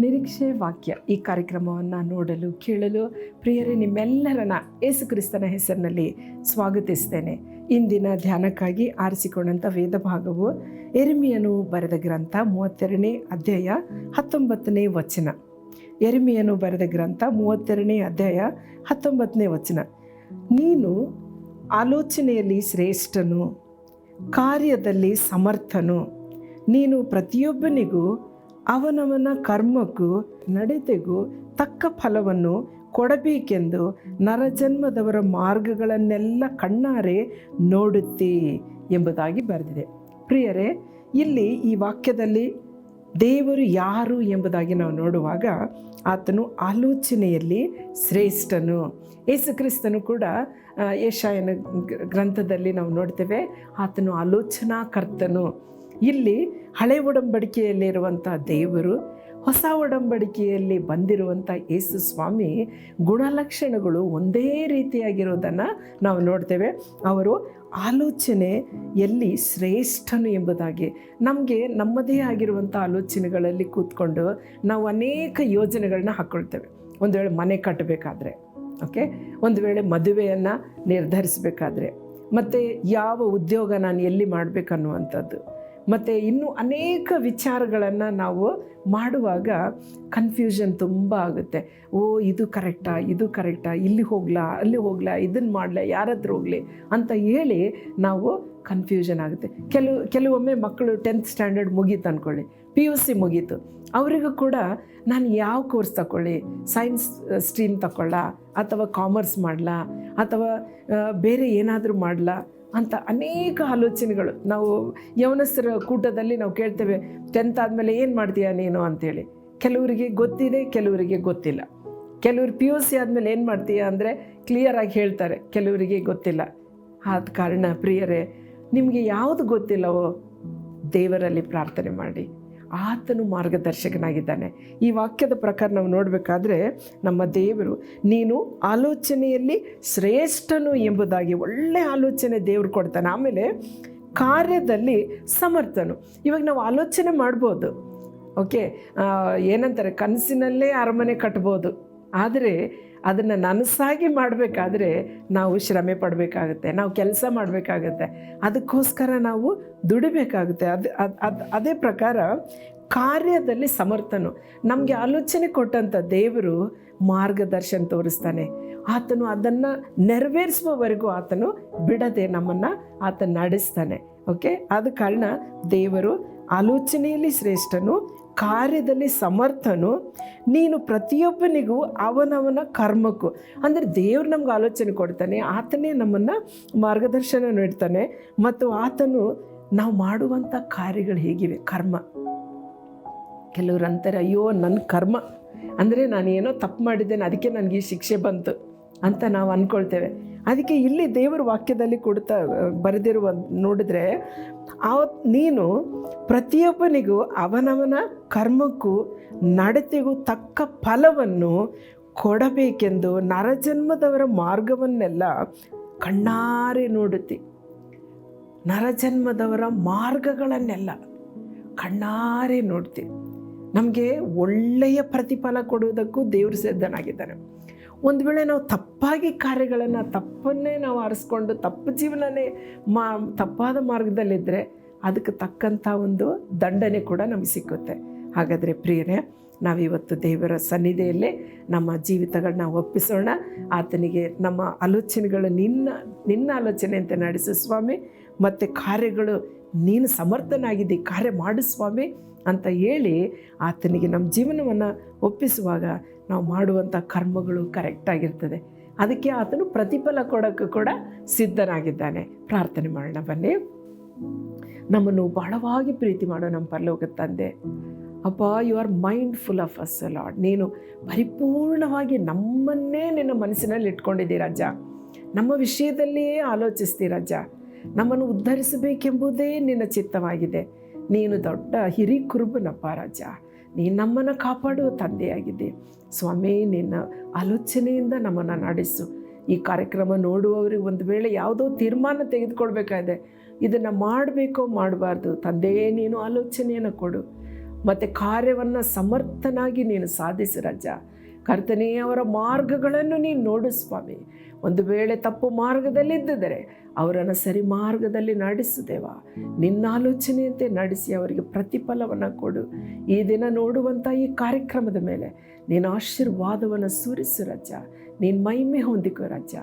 ನಿರೀಕ್ಷೆ ವಾಕ್ಯ ಈ ಕಾರ್ಯಕ್ರಮವನ್ನು ನೋಡಲು, ಕೇಳಲು ಪ್ರಿಯರೇ, ನಿಮ್ಮೆಲ್ಲರನ್ನ ಯೇಸು ಕ್ರಿಸ್ತನ ಹೆಸರಿನಲ್ಲಿ ಸ್ವಾಗತಿಸ್ತೇನೆ. ಇಂದಿನ ಧ್ಯಾನಕ್ಕಾಗಿ ಆರಿಸಿಕೊಂಡಂಥ ವೇದ ಭಾಗವು ಎರಿಮಿಯನು ಬರೆದ ಗ್ರಂಥ ಮೂವತ್ತೆರಡನೇ ಅಧ್ಯಾಯ ಹತ್ತೊಂಬತ್ತನೇ ವಚನ. ಎರಿಮಿಯನು ಬರೆದ ಗ್ರಂಥ ಮೂವತ್ತೆರಡನೇ ಅಧ್ಯಾಯ ಹತ್ತೊಂಬತ್ತನೇ ವಚನ. ನೀನು ಆಲೋಚನೆಯಲ್ಲಿ ಶ್ರೇಷ್ಠನು, ಕಾರ್ಯದಲ್ಲಿ ಸಮರ್ಥನು. ನೀನು ಪ್ರತಿಯೊಬ್ಬನಿಗೂ ಅವನವನ ಕರ್ಮಕ್ಕೂ ನಡತೆಗೂ ತಕ್ಕ ಫಲವನ್ನು ಕೊಡಬೇಕೆಂದು ನರಜನ್ಮದವರ ಮಾರ್ಗಗಳನ್ನೆಲ್ಲ ಕಣ್ಣಾರೆ ನೋಡುತ್ತಿ ಎಂಬುದಾಗಿ ಬರೆದಿದೆ. ಪ್ರಿಯರೇ, ಇಲ್ಲಿ ಈ ವಾಕ್ಯದಲ್ಲಿ ದೇವರು ಯಾರು ಎಂಬುದಾಗಿ ನಾವು ನೋಡುವಾಗ ಆತನು ಆಲೋಚನೆಯಲ್ಲಿ ಶ್ರೇಷ್ಠನು. ಯೇಸು ಕ್ರಿಸ್ತನು ಕೂಡ ಏಷಾಯನ ಗ್ರಂಥದಲ್ಲಿ ನಾವು ನೋಡ್ತೇವೆ, ಆತನು ಆಲೋಚನಾಕರ್ತನು. ಇಲ್ಲಿ ಹಳೆ ಒಡಂಬಡಿಕೆಯಲ್ಲಿರುವಂಥ ದೇವರು, ಹೊಸ ಒಡಂಬಡಿಕೆಯಲ್ಲಿ ಬಂದಿರುವಂಥ ಯೇಸು ಸ್ವಾಮಿ ಗುಣಲಕ್ಷಣಗಳು ಒಂದೇ ರೀತಿಯಾಗಿರೋದನ್ನು ನಾವು ನೋಡ್ತೇವೆ. ಅವರು ಆಲೋಚನೆ ಎಲ್ಲಿ ಶ್ರೇಷ್ಠನು ಎಂಬುದಾಗಿ, ನಮಗೆ ನಮ್ಮದೇ ಆಗಿರುವಂಥ ಆಲೋಚನೆಗಳಲ್ಲಿ ಕೂತ್ಕೊಂಡು ನಾವು ಅನೇಕ ಯೋಜನೆಗಳನ್ನ ಹಾಕ್ಕೊಳ್ತೇವೆ. ಒಂದು ವೇಳೆ ಮನೆ ಕಟ್ಟಬೇಕಾದ್ರೆ, ಓಕೆ? ಒಂದು ವೇಳೆ ಮದುವೆಯನ್ನು ನಿರ್ಧರಿಸಬೇಕಾದ್ರೆ, ಮತ್ತು ಯಾವ ಉದ್ಯೋಗ ನಾನು ಎಲ್ಲಿ ಮಾಡಬೇಕನ್ನುವಂಥದ್ದು. ಮತ್ತು ಇನ್ನೂ ಅನೇಕ ವಿಚಾರಗಳನ್ನು ನಾವು ಮಾಡುವಾಗ ಕನ್ಫ್ಯೂಷನ್ ತುಂಬ ಆಗುತ್ತೆ. ಓ, ಇದು ಕರೆಕ್ಟಾ ಇದು ಕರೆಕ್ಟಾ ಇಲ್ಲಿ ಹೋಗ್ಲಾ, ಅಲ್ಲಿ ಹೋಗ್ಲಾ ಇದನ್ನು ಮಾಡಲಾ ಯಾರ ಹತ್ರ ಹೋಗಲಿ ಅಂತ ಹೇಳಿ ನಾವು ಕನ್ಫ್ಯೂಷನ್ ಆಗುತ್ತೆ. ಕೆಲವು, ಕೆಲವೊಮ್ಮೆ ಮಕ್ಕಳು ಟೆಂತ್ ಸ್ಟ್ಯಾಂಡರ್ಡ್ ಮುಗೀತು ಅಂದ್ಕೊಳ್ಳಿ ಪಿ ಯು ಸಿ ಮುಗೀತು. ಅವರಿಗೂ ಕೂಡ ನಾನು ಯಾವ ಕೋರ್ಸ್ ತಗೊಳ್ಳಿ ಸೈನ್ಸ್ ಸ್ಟ್ರೀಮ್ ತಗೊಳ್ಳ ಅಥವಾ ಕಾಮರ್ಸ್ ಮಾಡಲಾ, ಅಥವಾ ಬೇರೆ ಏನಾದರೂ ಮಾಡಲಾ ಅಂತ ಅನೇಕ ಆಲೋಚನೆಗಳು. ನಾವು ಯವನಸ್ಥರ ಕೂಟದಲ್ಲಿ ನಾವು ಕೇಳ್ತೇವೆ, ಟೆಂತ್ ಆದಮೇಲೆ ಏನು ಮಾಡ್ತೀಯಾ ನೀನು? ಅಂತೇಳಿ. ಕೆಲವರಿಗೆ ಗೊತ್ತಿದೆ, ಕೆಲವರಿಗೆ ಗೊತ್ತಿಲ್ಲ. ಕೆಲವರು ಪಿ ಯು ಸಿ ಆದಮೇಲೆ ಏನು ಮಾಡ್ತೀಯಾ ಅಂದರೆ ಕ್ಲಿಯರಾಗಿ ಹೇಳ್ತಾರೆ, ಕೆಲವರಿಗೆ ಗೊತ್ತಿಲ್ಲ. ಆದ ಕಾರಣ ಪ್ರಿಯರೇ, ನಿಮಗೆ ಯಾವುದು ಗೊತ್ತಿಲ್ಲವೋ ದೇವರಲ್ಲಿ ಪ್ರಾರ್ಥನೆ ಮಾಡಿ. ಆತನು ಮಾರ್ಗದರ್ಶಕನಾಗಿದ್ದಾನೆ. ಈ ವಾಕ್ಯದ ಪ್ರಕಾರ ನಾವು ನೋಡಬೇಕಾದ್ರೆ ನಮ್ಮ ದೇವರು, ನೀನು ಆಲೋಚನೆಯಲ್ಲಿ ಶ್ರೇಷ್ಠನು ಎಂಬುದಾಗಿ ಒಳ್ಳೆಯ ಆಲೋಚನೆ ದೇವರು ಕೊಡ್ತಾನೆ. ಆಮೇಲೆ ಕಾರ್ಯದಲ್ಲಿ ಸಮರ್ಥನು. ಇವಾಗ ನಾವು ಆಲೋಚನೆ ಮಾಡ್ಬೋದು. ಓಕೆ? ಏನಂತಾರೆ? ಕನಸಿನಲ್ಲೇ ಅರಮನೆ ಕಟ್ಬೋದು. ಆದರೆ ಅದನ್ನು ನನಸಾಗಿ ಮಾಡಬೇಕಾದ್ರೆ ನಾವು ಶ್ರಮೆ ಪಡಬೇಕಾಗುತ್ತೆ, ನಾವು ಕೆಲಸ ಮಾಡಬೇಕಾಗತ್ತೆ. ಅದಕ್ಕೋಸ್ಕರ ನಾವು ದುಡಿಬೇಕಾಗುತ್ತೆ. ಅದು ಅದು ಅದು ಪ್ರಕಾರ ಕಾರ್ಯದಲ್ಲಿ ಸಮರ್ಥನು. ನಮಗೆ ಆಲೋಚನೆ ಕೊಟ್ಟಂಥ ದೇವರು ಮಾರ್ಗದರ್ಶನ ತೋರಿಸ್ತಾನೆ. ಆತನು ಅದನ್ನು ನೆರವೇರಿಸುವವರೆಗೂ ಆತನು ಬಿಡದೆ ನಮ್ಮನ್ನು ಆತ ನಡೆಸ್ತಾನೆ. ಓಕೆ ಆದ ಕಾರಣ ದೇವರು ಆಲೋಚನೆಯಲ್ಲಿ ಶ್ರೇಷ್ಠನು ಕಾರ್ಯದಲ್ಲಿ ಸಮರ್ಥನು, ನೀನು ಪ್ರತಿಯೊಬ್ಬನಿಗೂ ಅವನವನ ಕರ್ಮಕ್ಕೂ. ಅಂದರೆ ದೇವ್ರು ನಮ್ಗೆ ಆಲೋಚನೆ ಕೊಡ್ತಾನೆ, ಆತನೇ ನಮ್ಮನ್ನು ಮಾರ್ಗದರ್ಶನ ನೀಡ್ತಾನೆ, ಮತ್ತು ಆತನು ನಾವು ಮಾಡುವಂಥ ಕಾರ್ಯಗಳು ಹೇಗಿವೆ? ಕರ್ಮ. ಕೆಲವರು ಅಂತಾರೆ, ಅಯ್ಯೋ ನನ್ನ ಕರ್ಮ. ಅಂದರೆ ಏನೋ ತಪ್ಪು ಮಾಡಿದ್ದೇನೆ, ಅದಕ್ಕೆ ನನಗೆ ಈ ಶಿಕ್ಷೆ ಬಂತು ಅಂತ ನಾವು ಅಂದ್ಕೊಳ್ತೇವೆ ಅದಕ್ಕೆ ಇಲ್ಲಿ ದೇವರ ವಾಕ್ಯದಲ್ಲಿ ಕೊಡ್ತಾ, ಬರೆದಿರುವ, ನೋಡಿದ್ರೆ ಆ ನೀನು ಪ್ರತಿಯೊಬ್ಬನಿಗೂ ಅವನವನ ಕರ್ಮಕ್ಕೂ ನಡತೆಗೂ ತಕ್ಕ ಫಲವನ್ನು ಕೊಡಬೇಕೆಂದು ನರಜನ್ಮದವರ ಮಾರ್ಗವನ್ನೆಲ್ಲ ಕಣ್ಣಾರೆ ನೋಡುತ್ತಿ. ನರಜನ್ಮದವರ ಮಾರ್ಗಗಳನ್ನೆಲ್ಲ ಕಣ್ಣಾರೆ ನೋಡ್ತಿ. ನಮಗೆ ಒಳ್ಳೆಯ ಪ್ರತಿಫಲ ಕೊಡುವುದಕ್ಕೂ ದೇವರು ಸಿದ್ಧನಾಗಿದ್ದಾನೆ ಒಂದು ವೇಳೆ ನಾವು ತಪ್ಪಾಗಿ ಕಾರ್ಯಗಳನ್ನು, ತಪ್ಪನ್ನೇ ನಾವು ಆರಿಸ್ಕೊಂಡು, ತಪ್ಪು ಜೀವನನೇ ಮಾ, ತಪ್ಪಾದ ಮಾರ್ಗದಲ್ಲಿದ್ದರೆ ಅದಕ್ಕೆ ತಕ್ಕಂಥ ಒಂದು ದಂಡನೆ ಕೂಡ ನಮಗೆ ಸಿಕ್ಕುತ್ತೆ. ಹಾಗಾದರೆ ಪ್ರಿಯರೇ, ನಾವಿವತ್ತು ದೇವರ ಸನ್ನಿಧಿಯಲ್ಲಿ ನಮ್ಮ ಜೀವಿತಗಳನ್ನ ಒಪ್ಪಿಸೋಣ. ಆತನಿಗೆ ನಮ್ಮ ಆಲೋಚನೆಗಳು ನಿನ್ನ ನಿನ್ನ ಆಲೋಚನೆ ಅಂತ ನಡೆಸು ಸ್ವಾಮಿ. ಮತ್ತು ಕಾರ್ಯಗಳು ನೀನು ಸಮರ್ಥನಾಗಿದ್ದಿ, ಕಾರ್ಯ ಮಾಡು ಸ್ವಾಮಿ ಅಂತ ಹೇಳಿ ಆತನಿಗೆ ನಮ್ಮ ಜೀವನವನ್ನು ಒಪ್ಪಿಸುವಾಗ ನಾವು ಮಾಡುವಂಥ ಕರ್ಮಗಳು ಕರೆಕ್ಟಾಗಿರ್ತದೆ ಅದಕ್ಕೆ ಆತನು ಪ್ರತಿಫಲ ಕೊಡೋಕ್ಕೂ ಕೂಡ ಸಿದ್ಧನಾಗಿದ್ದಾನೆ. ಪ್ರಾರ್ಥನೆ ಮಾಡೋಣ, ಬನ್ನಿ. ನಮ್ಮನ್ನು ಬಹಳವಾಗಿ ಪ್ರೀತಿ ಮಾಡೋ ನಮ್ಮ ಪರಲೋಕ ತಂದೆ. ಅಪ್ಪ you are mindful of us Lord ನೀನು ಪರಿಪೂರ್ಣವಾಗಿ ನಮ್ಮನ್ನೇ ನಿನ್ನ ಮನಸ್ಸಿನಲ್ಲಿ ಇಟ್ಕೊಂಡಿದ್ದೀರಜ್ಜ ನಮ್ಮ ವಿಷಯದಲ್ಲಿಯೇ ಆಲೋಚಿಸ್ತೀರಜ್ಜ ನಮ್ಮನ್ನು ಉದ್ಧರಿಸಬೇಕೆಂಬುದೇ ನಿನ್ನ ಚಿತ್ತವಾಗಿದೆ. ನೀನು ದೊಡ್ಡ ಹಿರಿ ಕುರುಬನಪ್ಪ ರಾಜ. ನೀನು ನಮ್ಮನ್ನು ಕಾಪಾಡು, ತಂದೆಯಾಗಿದೆ. ಸ್ವಾಮಿ, ನಿನ್ನ ಆಲೋಚನೆಯಿಂದ ನಮ್ಮನ್ನು ನಡೆಸು. ಈ ಕಾರ್ಯಕ್ರಮ ನೋಡುವವರಿಗೆ ಒಂದು ವೇಳೆ ಯಾವುದೋ ತೀರ್ಮಾನ ತೆಗೆದುಕೊಳ್ಬೇಕಾಗಿದೆ ಇದನ್ನು ಮಾಡಬೇಕೋ ಮಾಡಬಾರ್ದು. ತಂದೆಯೇ, ನೀನು ಆಲೋಚನೆಯನ್ನು ಕೊಡು. ಮತ್ತು ಕಾರ್ಯವನ್ನು ಸಮರ್ಥನಾಗಿ ನೀನು ಸಾಧಿಸು, ರಾಜ. ಕರ್ತನೇ, ಅವರ ಮಾರ್ಗಗಳನ್ನು ನೀನು ನೋಡು ಸ್ವಾಮಿ. ಒಂದು ವೇಳೆ ತಪ್ಪು ಮಾರ್ಗದಲ್ಲಿದ್ದರೆ ಅವರನ್ನು ಸರಿ ಮಾರ್ಗದಲ್ಲಿ ನಡೆಸುದೇವ ನಿನ್ನ ಆಲೋಚನೆಯಂತೆ ನಡೆಸಿ ಅವರಿಗೆ ಪ್ರತಿಫಲವನ್ನು ಕೊಡು. ಈ ದಿನ ನೋಡುವಂಥ ಈ ಕಾರ್ಯಕ್ರಮದ ಮೇಲೆ ನೀನು ಆಶೀರ್ವಾದವನ್ನು ಸುರಿಸು ರಜ. ನೀನು ಮೈಮೆ ಹೊಂದಿಕೋ ರಜ.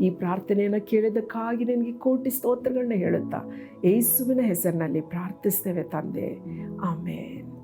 ಈ ಪ್ರಾರ್ಥನೆಯನ್ನು ಕೇಳಿದ್ದಕ್ಕಾಗಿ ನಿನಗೆ ಕೋಟಿ ಸ್ತೋತ್ರಗಳನ್ನ ಹೇಳುತ್ತಾ, ಯೇಸುವಿನ ಹೆಸರಿನಲ್ಲಿ ಪ್ರಾರ್ಥಿಸ್ತೇವೆ ತಂದೆ. ಆಮೇನ್.